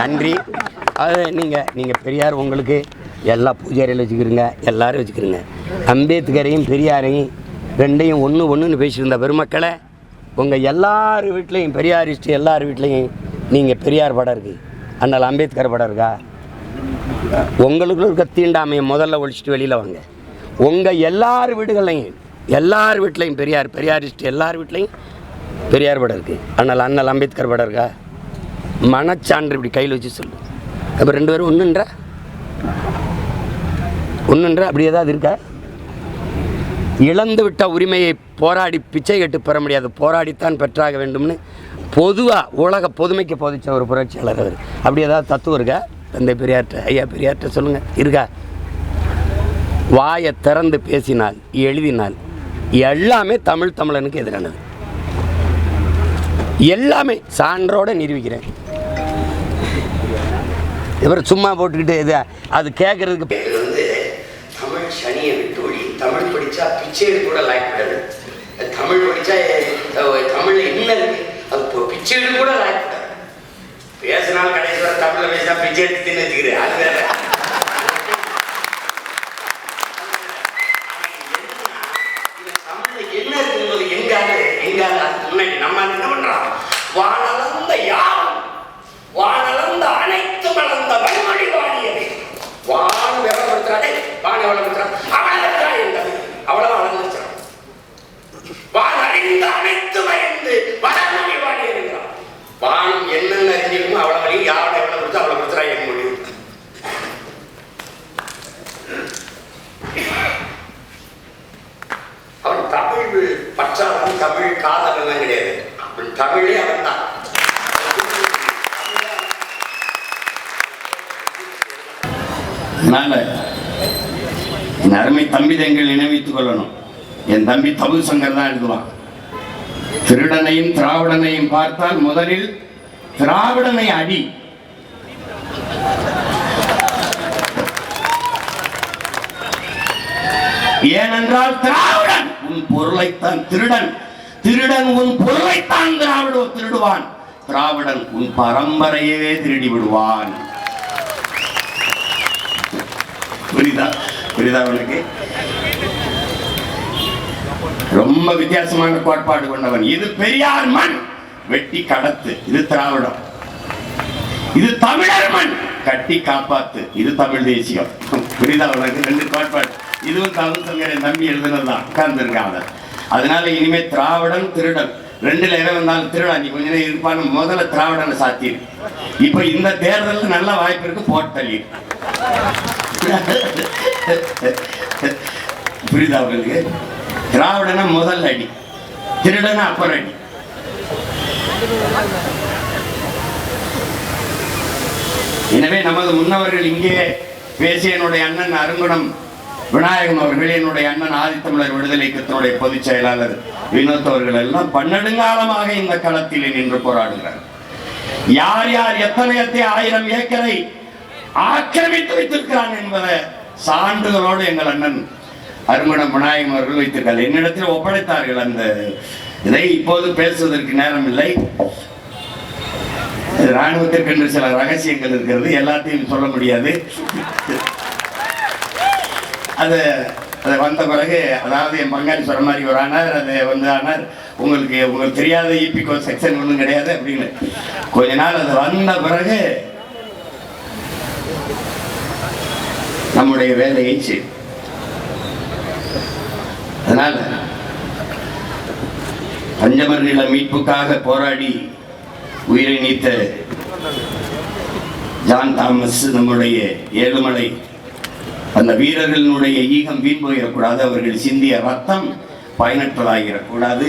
நன்றி. அது நீங்கள் நீங்கள் பெரியார் உங்களுக்கு எல்லா பூஜாரியில் வச்சுக்கிறீங்க எல்லாரும் வச்சுக்கிறீங்க அம்பேத்கரையும் பெரியாரையும் ரெண்டையும் ஒன்று ஒன்றுன்னு பேசியிருந்த பெருமக்களை உங்கள் எல்லார் வீட்லேயும் பெரியாரிஸ்ட் எல்லார் வீட்லேயும் நீங்கள் பெரியார் படம் இருக்குது அதனால் அம்பேத்கர் படம் இருக்கா? உங்களுக்குள்ள இருக்க தீண்டாமையை முதல்ல ஒழிச்சிட்டு வெளியில் வாங்க. உங்கள் எல்லார் வீடுகள்லையும் எல்லார் வீட்லேயும் பெரியார் பெரியாரிஸ்ட் எல்லார் வீட்லேயும் பெரியார் படம் இருக்குது ஆனால் அண்ணல் அம்பேத்கர் படம் இருக்கா? மனச்சான்று இப்படி கையில் வச்சு சொல்லு. அப்போ ரெண்டு பேரும் ஒன்றுன்ற ஒன்றுன்ற அப்படி ஏதாவது இருக்கா? இழந்து விட்ட உரிமையை போராடி பிச்சை கட்டு பெற முடியாது. போராடித்தான் பெற்றாக வேண்டும்னு பொதுவாக உலக பொதுமைக்கு போதிச்ச ஒரு புரட்சியாளர் அவர். அப்படி ஏதாவது தத்துவம் இருக்கா? தந்தை பெரியார்கிட்ட ஐயா பெரியார்கிட்ட சொல்லுங்கள் இருக்கா? வாயை திறந்து பேசினால் எழுதினால் எல்லாமே தமிழ் தமிழனுக்கு எதிரானது. எல்லாமே சான்றோடு நிரூபிக்கிறேன். இவர் சும்மா போட்டுக்கிட்டு இது அது கேட்கறதுக்கு வந்து தமிழ் சனியை விட்டு ஒளி தமிழ் படித்தா பிச்சை கூட லாய்க்கூடாது தமிழ் படித்தா தமிழில் என்ன இருக்கு? அது இப்போ பிச்சை கூட லாய்க்கூடாது பேசினால் கடைசி வர தமிழில் பேசினா பிச்சை எடுத்து தின்னு வச்சுக்கிறேன். அது வேற. வான் அறிந்த அனைத்து வயந்து வளர்மொழி இருக்கிறான் வானம் என்னென்ன அறிஞ்சிருக்குமோ அவ்வளவு வழி யாரோட எவ்வளவு கொடுத்தா அவ்வளவு கொடுத்துறா என் மொழி. அவன் தமிழ் பற்றாளன் தமிழ் காதலெல்லாம் கிடையாது. அவன் தமிழே அவன் தான் அதனால என் அருமை தம்பி தங்கள் நினைவித்துக் கொள்ளணும். என் தம்பி தபு சங்கர் தான் எழுதுவான். திருடனையும் திராவிடனையும் பார்த்தால் முதலில் திராவிடனை அடி. ஏனென்றால் திராவிடன் உன் பொருளைத்தான் திருடன். திருடன் உன் பொருளைத்தான் திராவிட திருடுவான். திராவிடன் உன் பரம்பரையவே திருடி விடுவான் புரியுதா? புரியுதா உனக்கு ரொம்ப வித்தியாசமான கோட்பாடு கொண்டவன். இது பெரியார் மண். வெட்டி கடத்து. இது திராவிடம். இது தமிழர் மண். கட்டி காப்பாத்து. இது தமிழ் தேசியம். புரியுதா உனக்கு? ரெண்டு கோட்பாடு. இதுவும் தமிழ் சங்கரை நம்பி எழுதுனதுதான். உட்கார்ந்து இருக்காங்க அதனால இனிமே திராவிடம் திருடன். ரெண்டுல இடம் வந்தாலும் திருடம் நீ கொஞ்ச நேரம் இருப்பான்னு முதல்ல திராவிடனை சாத்திரு. இப்ப இந்த தேர்தலில் நல்ல வாய்ப்பு இருக்கு போட்டு தள்ளி புரியுதா உங்களுக்கு திராவிடனா முதல் அடி. திருடனா அப்புறம் அடி. எனவே நமது முன்னவர்கள் இங்கே பேசிய என்னுடைய அண்ணன் அருங்குணம் விநாயகன் அவர்கள் என்னுடைய அண்ணன் ஆதித்தமிழர் விடுதலை இயக்கத்தினுடைய பொதுச் செயலாளர் வினோத் அவர்கள் எல்லாம் பன்னெடுங்காலமாக இந்த களத்தில் நின்று போராடுகிறார். யார் யார் எத்தனை எத்தனை ஆயிரம் ஏக்கரை ஆக்கிரமித்து வைத்திருக்கிறான் என்பதை சான்றுகளோடு எங்கள் அண்ணன் அருமண விநாயகம் அவர்கள் வைத்திருக்கார் என்னிடத்தில் ஒப்படைத்தார்கள் அந்த இதை. இப்போது பேசுவதற்கு நேரம் இல்லை. ராணுவத்திற்கென்று சில ரகசியங்கள் இருக்கிறது. எல்லாத்தையும் சொல்ல முடியாது. அது அது வந்த பிறகு அதாவது என் பங்காளி சொல்ற மாதிரி ஒரு ஆனார் அது வந்து ஆனார் உங்களுக்கு உங்களுக்கு தெரியாத இபிகோ செக்ஷன் ஒன்றும் கிடையாது அப்படின்னு. கொஞ்ச நாள் அது வந்த பிறகு நம்முடைய வேலையை செய்யும் அதனால பஞ்சமர் மீட்புக்காக போராடி உயிரை நீத்த ஜான் தாமஸ் நம்முடைய ஏழுமலை. அந்த வீரர்களினுடைய ஈகம் வீண் போயிடக்கூடாது. அவர்கள் சிந்திய ரத்தம் பயனற்றதாகிடக்கூடாது.